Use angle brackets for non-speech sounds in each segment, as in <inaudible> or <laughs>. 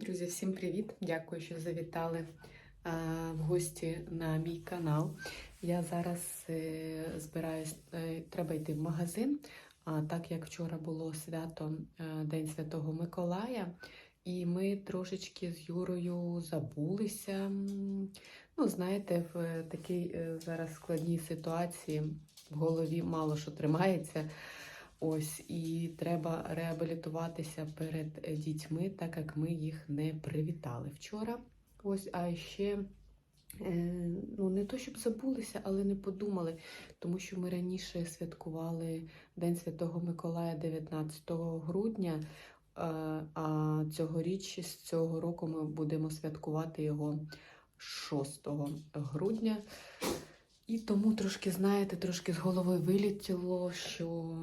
Друзі, всім привіт! Дякую, що завітали е, в гості на мій канал. Я зараз е, збираюсь, е, треба йти в магазин. А так як вчора було свято День Святого Миколая, і ми трошечки з Юрою забулися. Ну, знаєте, в такій зараз складній ситуації в голові мало що тримається. Ось і треба реабілітуватися перед е, дітьми, так як ми їх не привітали вчора. Ось, а ще е, ну не то, щоб забулися, але не подумали, тому що ми раніше святкували День Святого Миколая 19 грудня. е, А цьогоріч з цього року ми будемо святкувати його 6 грудня. І тому трошки, знаєте, трошки з голови вилітіло, що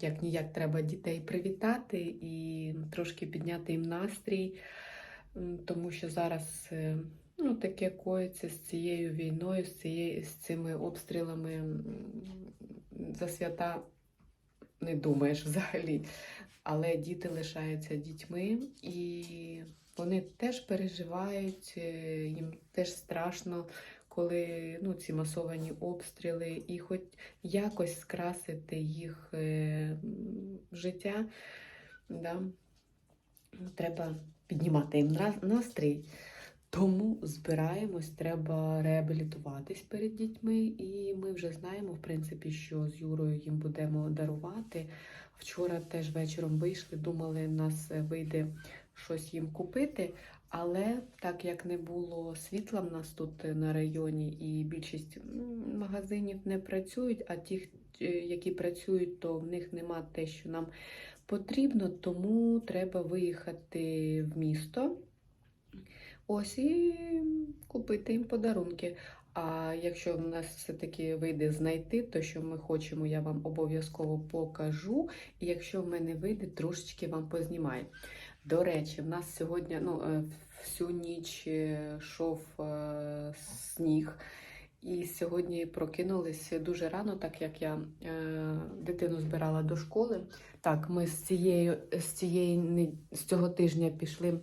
як ніяк треба дітей привітати і трошки підняти їм настрій, тому що зараз е, ну, таке коїться з цією війною, з, цією, з цими обстрілами за свята. Не думаєш взагалі. Але діти лишаються дітьми і вони теж переживають, е, їм теж страшно коли ну, ці масовані обстріли, і хоч якось скрасити їх е, життя, да, треба піднімати їм настрій. Тому збираємось, треба реабілітуватись перед дітьми, і ми вже знаємо, в принципі, що з Юрою їм будемо дарувати. Вчора теж вечором вийшли, думали, нас е, вийде щось їм купити. Але так як не було світла в нас тут е, на районі, і більшість магазинів не працюють, а ті, е, які працюють, то в них нема те, що нам потрібно, тому треба виїхати в місто. Ось і купити їм подарунки. А якщо в нас все-таки вийде знайти те, що ми хочемо, я вам обов'язково покажу. І якщо в мене вийде, трошечки вам познімаю. До речі, в нас сьогодні ну, е, всю ніч е, йшов е, сніг. І сьогодні прокинулись дуже рано, так як я дитину збирала до школи. Так, ми з цієї, з цієї з цього тижня пішли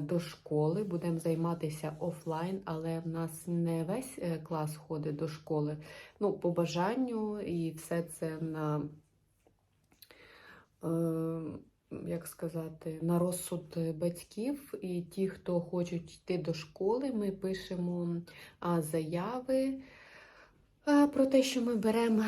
до школи, будемо займатися офлайн, але в нас не весь клас ходить до школи. Ну, по бажанню, і все це на. Як сказати, на розсуд батьків, і ті, хто хочуть йти до школи, ми пишемо заяви про те, що ми беремо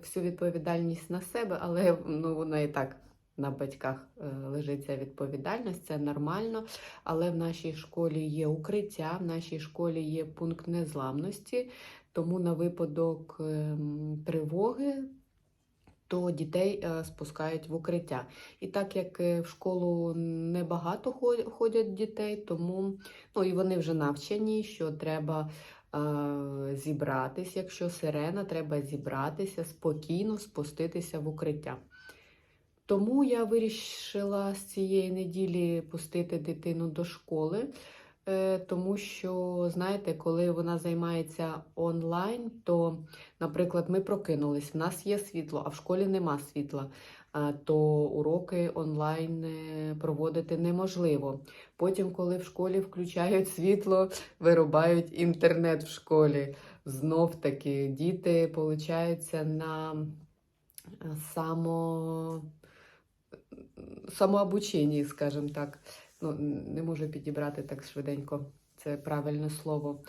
всю відповідальність на себе, але ну, вона і так на батьках е, лежить ця відповідальність, це нормально. Але в нашій школі є укриття, в нашій школі є пункт незламності, тому на випадок ем, тривоги то дітей е, спускають в укриття. І так як е, в школу небагато ходять дітей, тому ну і вони вже навчені, що треба е, зібратись, якщо сирена, треба зібратися спокійно спуститися в укриття. Тому я вирішила з цієї неділі пустити дитину до школи. Е, Тому що, знаєте, коли вона займається онлайн, то Наприклад, ми прокинулись, в нас є світло, а в школі нема світла, то уроки онлайн е, проводити неможливо. Потім, коли в школі включають світло, вирубають інтернет в школі. Знов таки діти получаються на е, само... самообученні, скажімо так. Ну, не можу підібрати так швиденько це правильне слово.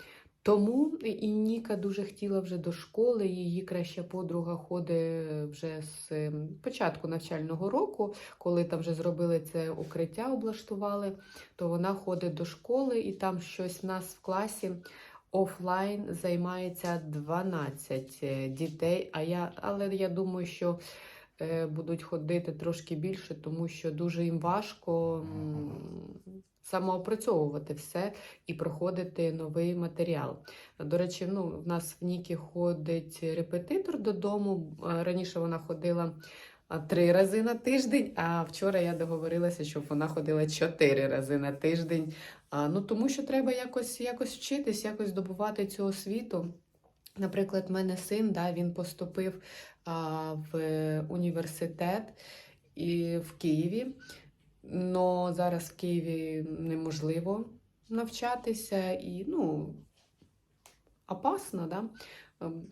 Тому і Ніка дуже хотіла вже до школи. Її краща подруга ходить вже з ем, початку навчального року, коли там вже зробили це укриття, облаштували, то вона ходить до школи і там щось в нас в класі офлайн займається 12 е, дітей. А я, але я думаю, що будуть ходити трошки більше, тому що дуже їм важко самоопрацьовувати все і проходити новий матеріал. До речі, ну, в нас в Нікі ходить репетитор додому. Раніше вона ходила три рази на тиждень, а вчора я договорилася, щоб вона ходила чотири рази на тиждень. Ну, тому що треба якось, якось вчитись, якось добувати цю освіту. Наприклад, в мене син, да, він поступив в університет і в Києві. Но зараз в Києві неможливо навчатися і, ну, опасно, да? Ем,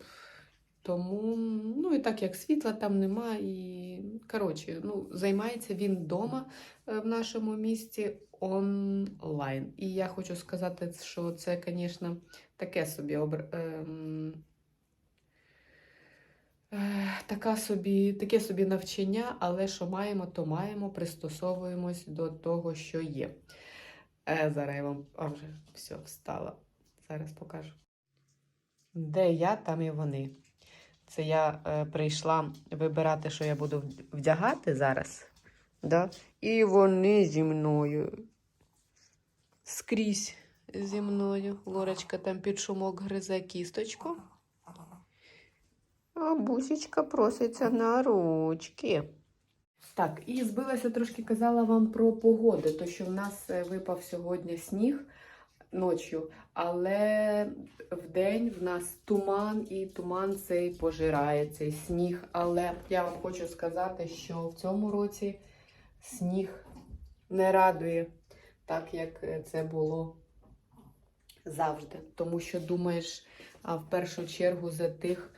Тому, ну і так як світла там нема, і коротше, ну, займається він вдома е, в нашому місті онлайн. І я хочу сказати, що це, звісно, таке собі обр... така собі, таке собі навчання, але що маємо, то маємо, пристосовуємось до того, що є. Е, зараз я вам а вже все встала. Зараз покажу. Де я, там і вони. Це я е, прийшла вибирати, що я буду вдягати зараз. Да? І вони зі мною. Скрізь зі мною. Лорочка там під шумок гризе кісточку. А бусечка проситься на ручки. Так, і збилася трошки казала вам про погоду, то що в нас е, випав сьогодні сніг ночі, але вдень в нас туман, і туман цей пожирає цей сніг. Але я вам хочу сказати, що в цьому році сніг не радує, так як е, це було завжди. Тому що думаєш в першу чергу за тих,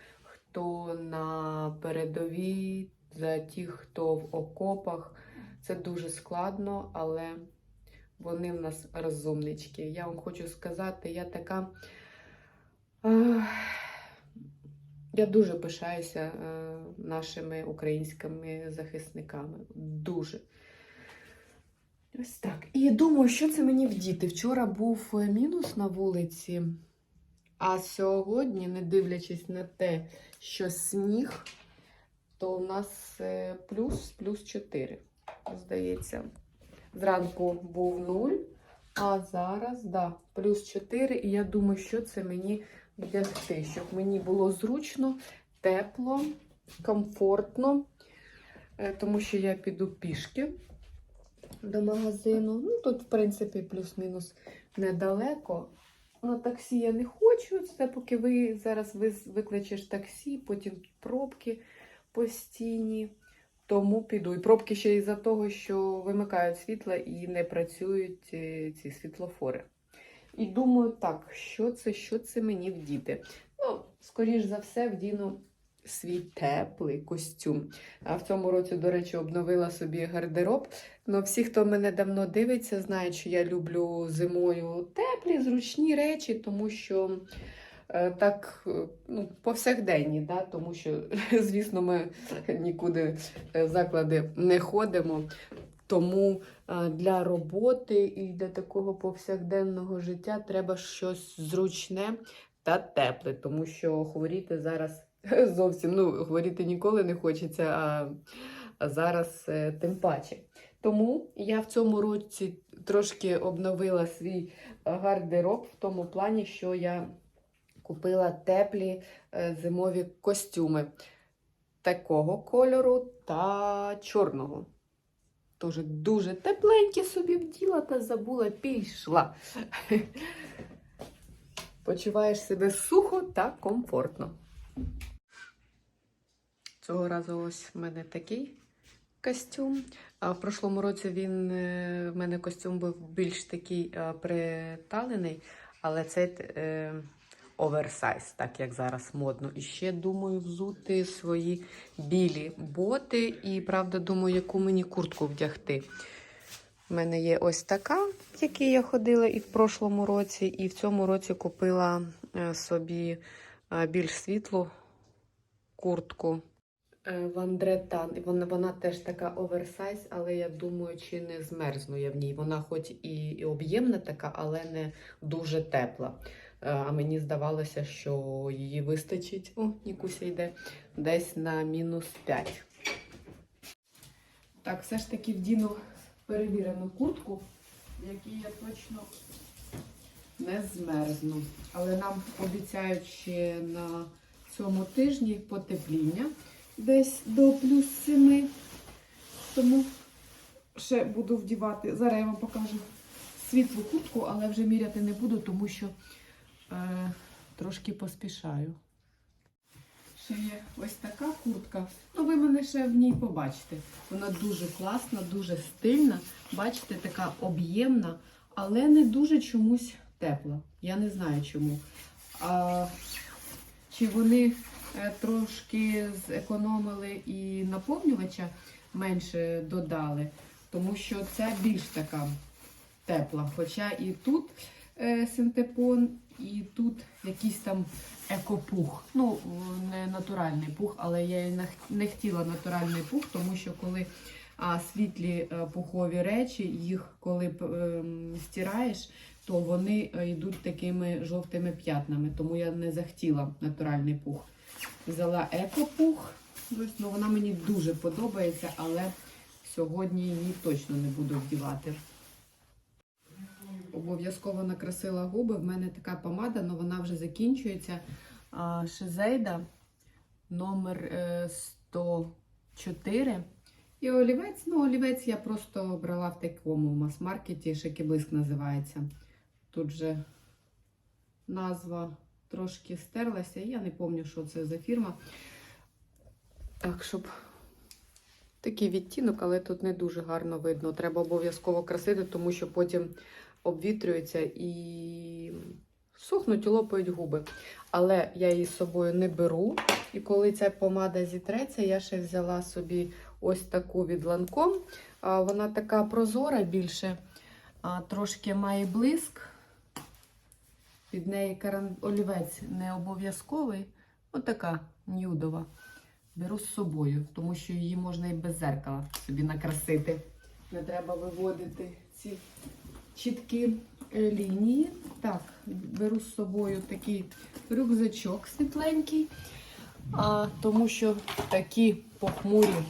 хто на передовій, за тих, хто в окопах. Це дуже складно, але вони в нас розумнички. Я вам хочу сказати, я така. Я дуже пишаюся е, нашими українськими захисниками. Дуже. Ось так. І думаю, що це мені вдіти. Вчора був е, мінус на вулиці, а сьогодні, не дивлячись на те, що сніг, то у нас е, плюс плюс 4, здається. Зранку був 0, а зараз, да, плюс 4. І я думаю, що це мені вдягти, щоб мені було зручно, тепло, комфортно, Е, тому що я піду пішки до магазину. Ну, тут, в принципі, плюс-мінус недалеко. На таксі я не хочу. Це поки ви зараз викличеш таксі, потім пробки постійні. Тому піду. І пробки ще із-за того, що вимикають світла і не працюють е, ці світлофори. І думаю, так, що це, що це мені вдіти? Ну, скоріш за все, вдіну свій теплий костюм. А в цьому році, до речі, обновила собі гардероб. Ну, всі, хто мене давно дивиться, знають, що я люблю зимою теплі, зручні речі, тому що е, так е, ну, повсякденні, да? тому що, <laughs> звісно, ми нікуди е, заклади не ходимо. Тому для роботи і для такого повсякденного життя треба щось зручне та тепле, тому що хворіти зараз <laughs> зовсім ну, хворіти ніколи не хочеться, а, а зараз е, тим паче. Тому я в цьому році трошки обновила свій е, гардероб в тому плані, що я купила теплі е, зимові костюми такого кольору та чорного. Тоже дуже тепленькі собі вділа та забула, пішла. <laughs> Почуваєш себе сухо та комфортно. Цього разу ось в мене такий костюм. А в прошлому році він е, в мене костюм був більш такий е, приталений, але цей е, оверсайз, так як зараз модно. І ще думаю взути свої білі боти. І правда, думаю, яку мені куртку вдягти. У мене є ось така, в якій я ходила і в прошлому році, і в цьому році купила е, собі більш світлу куртку. Е, Вандретан. Вона, вона теж така оверсайз, але я думаю, чи не змерзну я в ній. Вона хоч і, і об'ємна така, але не дуже тепла. Е, А мені здавалося, що її вистачить. О, Нікуся йде десь на мінус 5. Так, все ж таки вдіну перевірену куртку, в якій я точно не змерзну. Але нам обіцяють ще на цьому тижні потепління десь до плюс 7. Тому ще буду вдівати. Зараз я вам покажу світлу куртку, але вже міряти не буду, тому що е, трошки поспішаю. ще є ось така куртка. Ну, ви мене ще в ній побачите. Вона дуже класна, дуже стильна. Бачите, така об'ємна, але не дуже чомусь тепла. Я не знаю чому. А, чи вони трошки зекономили і наповнювача менше додали, тому що ця більш така тепла. Хоча і тут е, синтепон, і тут якийсь там екопух. Ну, не натуральний пух, але я не- хотіла натуральний пух, тому що коли а, світлі е, пухові речі, їх коли ем, стираєш, то вони е, йдуть такими жовтими п'ятнами. Тому я не захотіла натуральний пух. Взяла екопух. Ну, вона мені дуже подобається, але сьогодні її точно не буду вдівати. Обов'язково накрасила губи. В мене така помада, але вона вже закінчується. Шизейда номер е, 104. І олівець, ну олівець я просто брала в такому мас-маркеті, Шекіблиск називається. Тут же назва трошки стерлася, я не пам'ятаю, що це за фірма. Так, щоб такий відтінок, але тут не дуже гарно видно. Треба обов'язково красити, тому що потім обвітрюється і сохнуть і лопають губи. Але я її з собою не беру. І коли ця помада зітреться, я ще взяла собі ось таку від Lancome. Вона така прозора більше, трошки має блиск. Від неї каран... олівець не обов'язковий. Отака нюдова. Беру з собою, тому що її можна і без зеркала собі накрасити. Не треба виводити ці чіткі е, лінії. Так, беру з собою такий рюкзачок світленький, а, тому що такі похмурі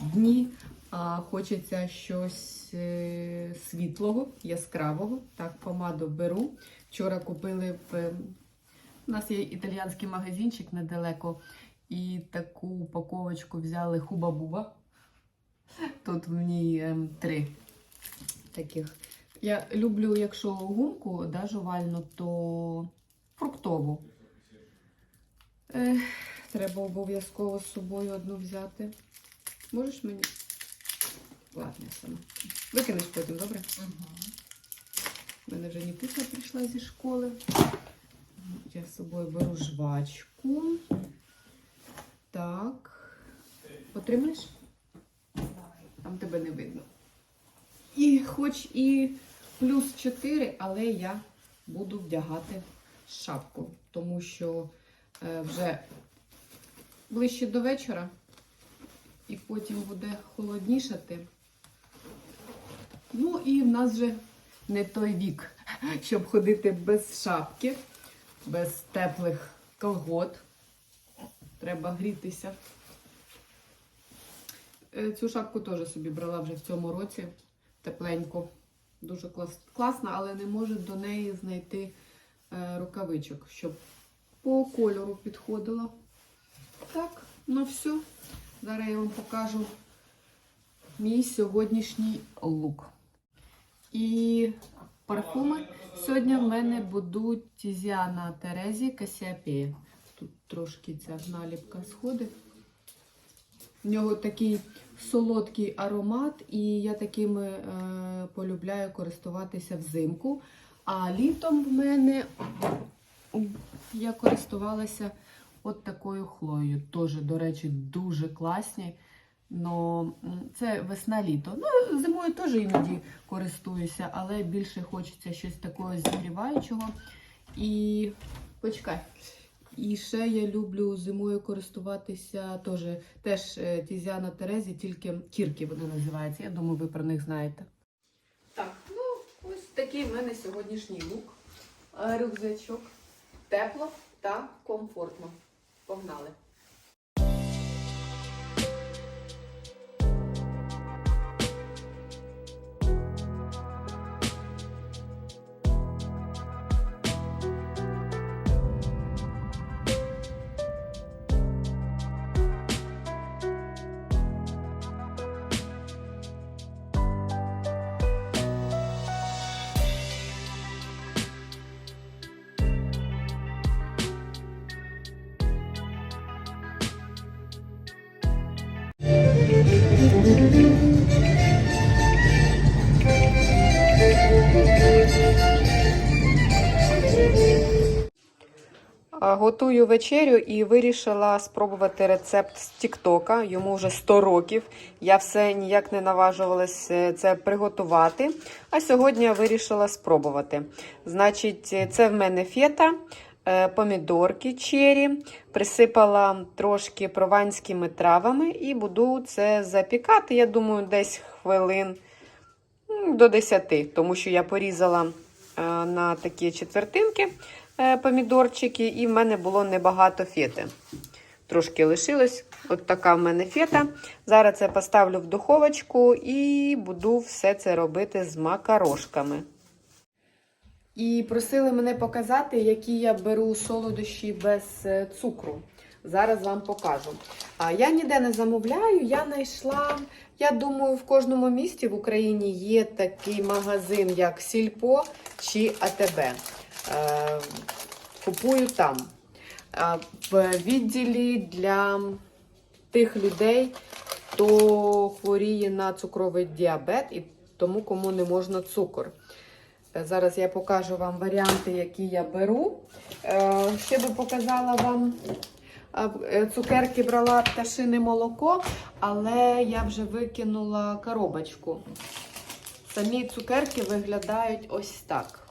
дні а, хочеться щось е, світлого, яскравого. Так, помаду беру. Вчора купили в. е, У нас є італіянський магазинчик недалеко. І таку упаковочку взяли хуба-буба. Тут в ній ем, три таких. Я люблю, якщо гумку да, жувальну, то фруктову. Ех, треба обов'язково з собою одну взяти. Можеш мені? Ладно, я сама. Викинеш потім, добре? У мене вже Нікуся прийшла зі школи. Я з собою беру жвачку. Так. Отримаєш? Там тебе не видно. І хоч і плюс 4, але я буду вдягати шапку, тому що е, вже ближче до вечора і потім буде холоднішати. Ну і в нас вже не той вік, щоб ходити без шапки, без теплих колгот. Треба грітися. Е, Цю шапку теж собі брала вже в цьому році тепленьку. Дуже клас, класна, але не можу до неї знайти е, рукавичок, щоб по кольору підходила. Так, ну все. Зараз я вам покажу мій сьогоднішній лук. І парфуми сьогодні в мене будуть Тізіана Терезі Касіапея. Тут трошки ця наліпка сходить. В нього такий солодкий аромат, і я такими е, полюбляю користуватися взимку. А літом в мене я користувалася от такою хлоєю. Теж, до речі, дуже класні. Но це весна-літо. Ну, зимою теж іноді користуюся, але більше хочеться щось такого зігріваючого. І почекай. І ще я люблю зимою користуватися теж, теж е, Тізіана Терезі, тільки кірки вони називаються. Я думаю, ви про них знаєте. Так, ну ось такий в мене сьогоднішній лук. Е, Рюкзачок. Тепло та комфортно. Погнали! Готую вечерю і вирішила спробувати рецепт з Тіктока. Йому вже 100 років. Я все ніяк не наважувалась е, це приготувати. А сьогодні я вирішила спробувати. Значить, це в мене фета, е, помідорки чері, присипала трошки прованськими травами і буду це запікати. Я думаю, десь хвилин до 10, тому що я порізала е, на такі четвертинки помідорчики, і в мене було небагато фети. Трошки лишилось. От така в мене фета. Зараз це поставлю в духовочку і буду все це робити з макарошками. І просили мене показати, які я беру солодощі без е, цукру. Зараз вам покажу. А я ніде не замовляю, я знайшла. Я думаю, в кожному місті в Україні є такий магазин, як Сільпо чи АТБ. Е, купую там. В відділі для тих людей, хто хворіє на цукровий діабет і тому, кому не можна цукор. Е, Зараз я покажу вам варіанти, які я беру. Е, Ще би показала вам цукерки брала пташине молоко, але я вже викинула коробочку. Самі цукерки виглядають ось так.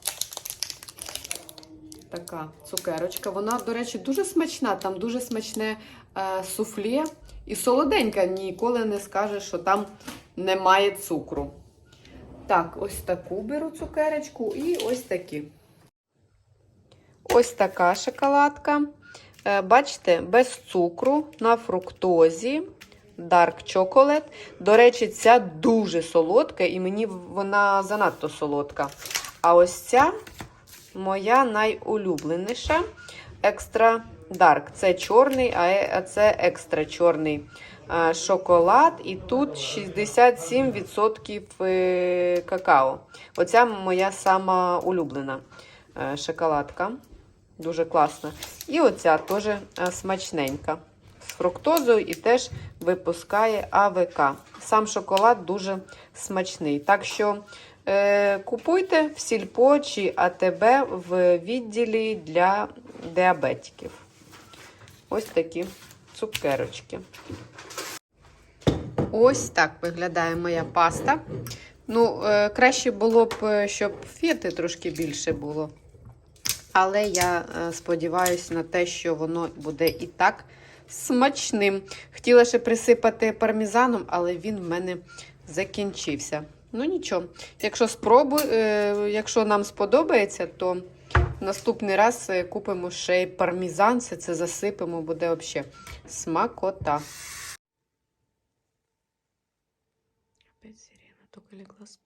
Така цукерочка. Вона, до речі, дуже смачна. Там дуже смачне е, суфлє. І солоденька ніколи не скаже, що там немає цукру. Так, ось таку беру цукерочку і ось такі. Ось така шоколадка. Е, Бачите, без цукру на фруктозі. Dark Chocolate. До речі, ця дуже солодка, і мені вона занадто солодка. А ось ця моя найулюбленіша. Екстра Dark. Це чорний, а е- це екстра чорний шоколад. І тут 67% е, какао. Оця моя сама улюблена е, шоколадка. Дуже класна. І оця теж смачненька. З фруктозою і теж випускає АВК. Сам шоколад дуже смачний. Так що купуйте в сільпо чи АТБ в відділі для діабетиків. Ось такі цукерочки. Ось так виглядає моя паста. Ну, е, краще було б, е, щоб фети трошки більше було. Але я е, сподіваюся на те, що воно буде і так смачним. Хотіла ще присипати пармезаном, але він в мене закінчився. Ну нічого, якщо спробу, е, якщо нам сподобається, то наступний раз е, купимо ще й пармізан, все це засипемо, буде взагалі смакота. Опять сирена, только легла спать.